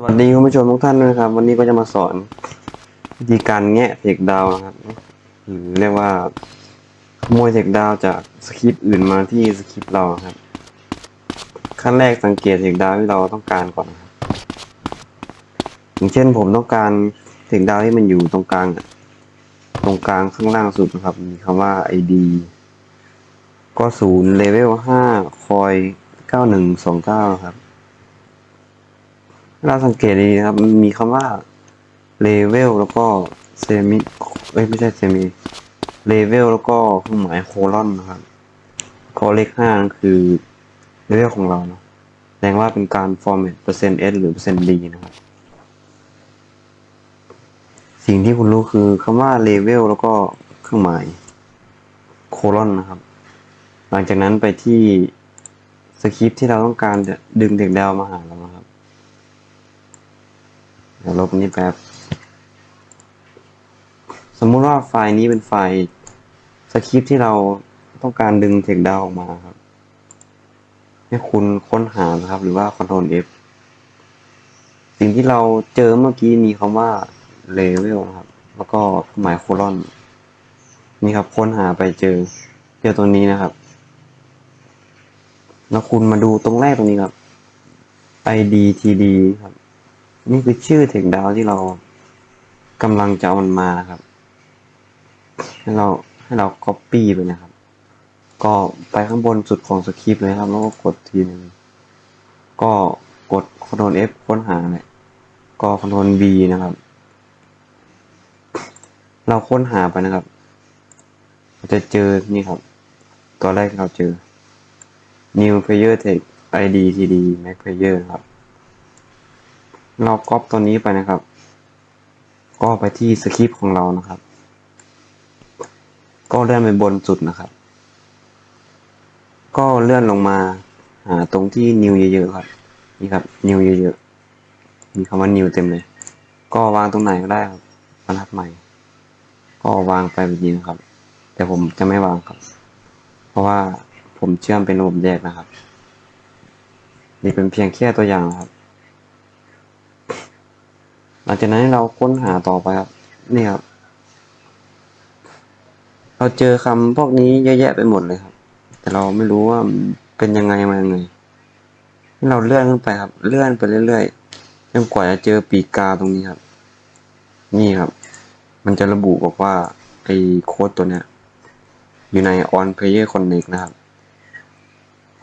สวัสดีคุณผู้ชมทุกท่านด้วยนะครับ วันนี้ก็จะมาสอนวิธีการแงะเทคดาวนะครับ หรือเรียกว่าขโมยเทคดาวจากสคริปต์อื่นมาที่สคริปต์เราครับ ขั้นแรกสังเกตเทคดาวที่เราต้องการก่อนครับอย่างเช่นผมต้องการเทคดาวที่มันอยู่ตรงกลาง ตรงกลางข้างล่างสุดนะครับ มีคำว่า ID ก็ศูนย์เลเวลห้าคอยเก้าหนึ่งสองเก้าครับ เราสังเกตดีครับ มันมีคำว่าเลเวลแล้วก็เซมิเอ้ยไม่ใช่เซมิเลเวลแล้วก็เครื่องหมายโคลอนนะครับข้อเลขห้าคือเลเวลของเราเนาะแสดงว่าเป็นการ format เปอร์เซ็นต์ S หรือเปอร์เซ็นต์ D นะครับ สิ่งที่คุณรู้คือคำว่าเลเวลแล้วก็เครื่องหมายโคลอนนะครับ หลังจากนั้นไปที่สคริปที่เราต้องการจะดึงเด็กดาวมาหาเรานะครับ เดี๋ยวลบนี้แป๊บ สมมุติว่าไฟล์นี้เป็นไฟล์สคริปที่เราต้องการดึงเทคดาวออกมาครับ ให้คุณค้นหานะครับ หรือว่า Ctrl F สิ่งที่เราเจอเมื่อกี้มีคำว่า level ครับ แล้วก็หมายโคลอน นี่ครับ ค้นหาไปเจอ เจอตรงนี้นะครับ แล้วคุณมาดูตรงแรกตรงนี้ครับ id td ครับ นี่คือชื่อเทคดาวที่เรากำลังจะเอามันมานะครับ ให้เราให้เรา copy ไปนะครับ ก็ไปข้างบนสุดของสคริปต์เลยครับ แล้วก็กดทีหนึงก็กด Ctrl F ค้นหาเลยก็ Ctrl V นะครับ เราค้นหาไปนะครับ จะเจอนี่ครับตัวแรกเราเจอ New Player Text ID TD Mac Player ครับ เราก๊อปตัวนี้ไปนะครับ ก็ไปที่สคริปต์ของเรานะครับ ก็เลื่อนไปบนสุดนะครับ ก็เลื่อนลงมาหาตรงที่ new เยอะๆครับ นี่ครับ new เยอะๆ มีคำว่า new เต็มเลย ก็วางตรงไหนก็ได้ครับบรรทัดใหม่ ก็วางไปแบบนี้นะครับ แต่ผมจะไม่วางครับ เพราะว่าผมเชื่อมเป็นระบบแยกนะครับ นี่เป็นเพียงแค่ตัวอย่างนะครับ ลังจากนั้นเราค้นหาต่อไปครับ นี่ครับ เราเจอคำพวกนี้เยอะแยะไปหมดเลยครับ แต่เราไม่รู้ว่าเป็นยังไงมายังไงเราเลื่อนขึ้นไปครับ เลื่อนไปเรื่อยๆจนกว่าจะเจอปีกกาตรงนี้ครับ นี่ครับ มันจะระบุบอกว่าไอ้โค้ดตัวเนี้ย อยู่ใน on player connect นะครับ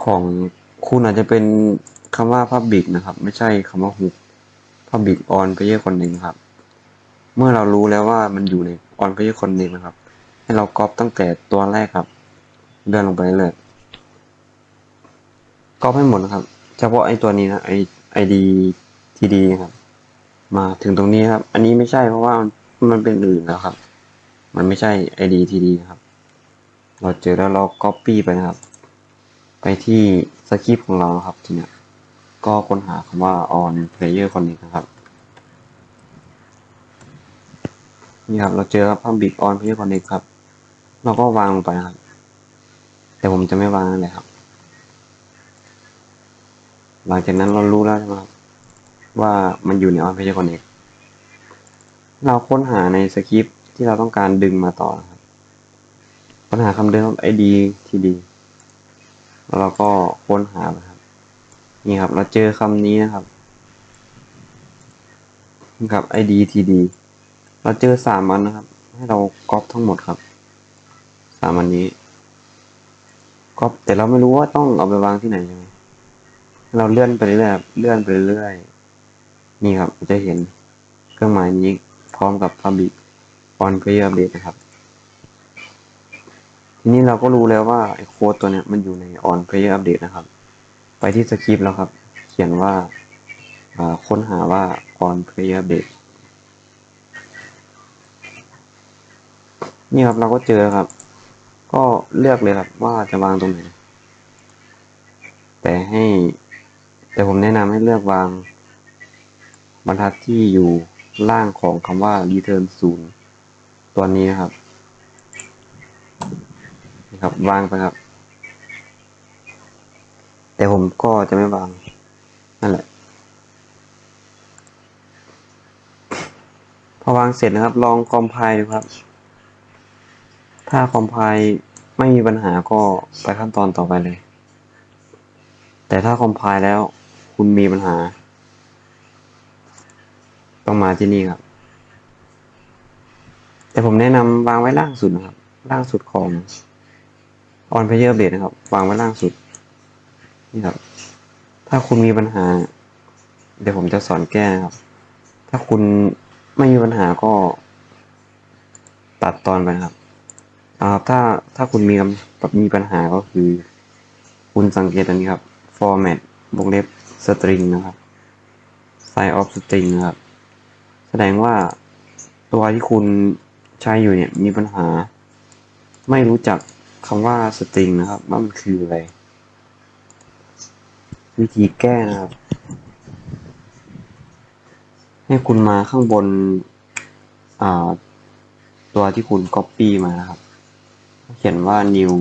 ของคุณอาจจะเป็นคำว่า public นะครับ ไม่ใช่คำว่า hook Public on Player Connect ครับ เมื่อเรารู้แล้วว่ามันอยู่ใน on Player Connect นะครับ ให้เราก๊อปตั้งแต่ตัวแรกครับเลื่อนลงไปเลยก๊อปให้หมดนะครับ เฉพาะไอ้ตัวนี้นะไอ ID TD ครับ มาถึงตรงนี้ครับ อันนี้ไม่ใช่เพราะว่ามันเป็นอื่นแล้วครับ มันไม่ใช่ ID TD ครับ เราเจอแล้วเรา Copy ไปนะครับ ไปที่สคริปต์ของเราครับทีเนี้ย ก็ค้นหาคำว่า on player connect นะครับ นี่ครับ เราเจอครับ public on player connect ครับ เราก็วางลงไปครับ แต่ผมจะไม่วางนั่นแหละครับ หลังจากนั้นเรารู้แล้วใช่ไหมครับ ว่ามันอยู่ใน on player connect เราค้นหาในสคริปที่เราต้องการดึงมาต่อครับค้นหาคำเดิม id td แล้วเราก็ค้นหานะครับ นี่ครับ เราเจอคำนี้นะครับนี่ครับ id td เราเจอสามอันนะครับ ให้เราก๊อปทั้งหมดครับสามอันนี้ก๊อปแต่เราไม่รู้ว่าต้องเอาไปวางที่ไหนยังไงเราเลื่อนไปเรื่อยเลื่อนไปเรื่อยนี่ครับจะเห็นเครื่องหมายนี้พร้อมกับ public on player base นะครับ ทีนี้เราก็รู้แล้วว่าไอ้โค้ดตัวเนี้ยมันอยู่ใน on player update นะครับ ไปที่สคริปต์แล้วครับ เขียนว่าค้นหาว่า on player update นี่ครับเราก็เจอครับ ก็เลือกเลยครับว่าจะวางตรงไหน แต่ให้ แต่ผมแนะนำให้เลือกวาง บรรทัดที่อยู่ล่างของคำว่า return 0ตัวนี้นะครับนี่ครับ วางไปครับ แต่ผมก็จะไม่วาง นั่นแหละ พอวางเสร็จนะครับ ลองคอมไพล์ดูครับ ถ้าคอมไพล์ไม่มีปัญหาก็ไปขั้นตอนต่อไปเลย แต่ถ้าคอมไพล์แล้วคุณมีปัญหา ต้องมาที่นี่ครับ แต่ผมแนะนำวางไว้ล่างสุดนะครับ ล่างสุดของ on player update นะครับ วางไว้ล่างสุด นี่ครับ ถ้าคุณมีปัญหา เดี๋ยวผมจะสอนแก้ครับ ถ้าคุณไม่มีปัญหาก็ ตัดตอนไปครับอ่าถ้าถ้าคุณมีแบบมีปัญหาก็คือ คุณสังเกตอันนี้ครับ format วงเล็บ string นะครับ size of string นะครับ แสดงว่าตัวที่คุณใช้อยู่เนี่ยมีปัญหา ไม่รู้จักคำว่า string นะครับ ว่ามันคืออะไร วิธีแก้นะครับ ให้คุณมาข้างบนอ่าตัวที่คุณ copy มานะครับ เขียนว่า new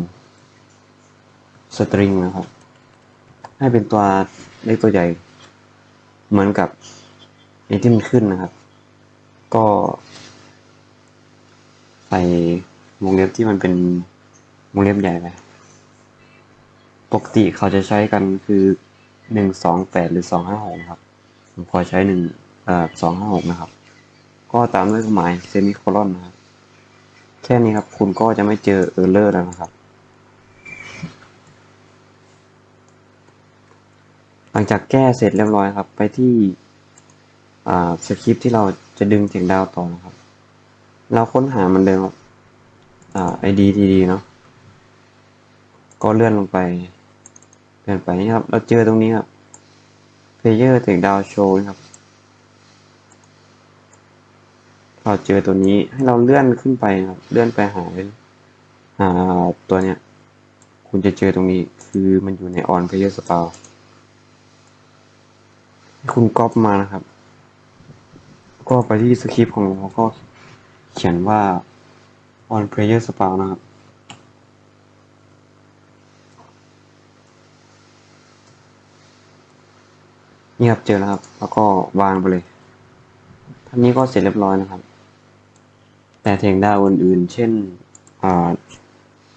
string นะครับ ให้เป็นตัวเลขตัวใหญ่ เหมือนกับไอที่มันขึ้นนะครับ ก็ใส่วงเล็บที่มันเป็นวงเล็บใหญ่ไปปกติเขาจะใช้กันคือ หนึ่งสองแปดหรือสองห้าหกครับ ผมขอใช้หนึ่งเอ่อสองห้าหกนะครับ ก็ตามด้วยเครื่องหมายเซมิโคลอนนะครับ แค่นี้ครับ คุณก็จะไม่เจอเออร์เลอร์แล้วนะครับ หลังจากแก้เสร็จเรียบร้อยครับ ไปที่สคริปที่เราจะดึงเสียงดาวต่อนะครับ เราค้นหามันเดิมครับอ่า id td เนาะก็เลื่อนลงไป เลื่อนไปนี่ครับ เราเจอตรงนี้ครับ player เสียงดาวโชว์ครับ เราเจอตัวนี้ให้เราเลื่อนขึ้นไปครับ เลื่อนไปหาหาตัวเนี้ย คุณจะเจอตรงนี้ คือมันอยู่ใน on player spawn คุณก๊อปมานะครับ ก็ไปที่สคริปต์ของเราก็เขียนว่า on player spawn นะครับ นี่ครับเจอแล้วครับ แล้วก็วางไปเลยท่านี้ก็เสร็จเรียบร้อยนะครับ แต่เทงดาวอื่นๆ เช่น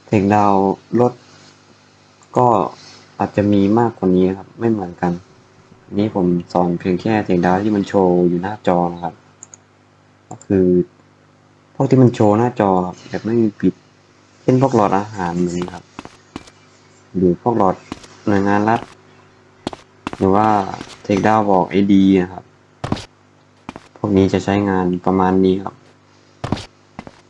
เทงดาวลดก็อาจจะมีมากกว่านี้ครับ ไม่เหมือนกัน อันนี้ผมสอนเพียงแค่เทงดาวที่มันโชว์อยู่หน้าจอนะครับ ก็คือพวกที่มันโชว์หน้าจอครับแบบไม่มีปิดเช่นพวกหลอดอาหารนี้ครับ หรือพวกหลอดหน่วยงานรัฐ หรือว่าเทคดาวบอก ID นะครับ พวกนี้จะใช้งานประมาณนี้ครับ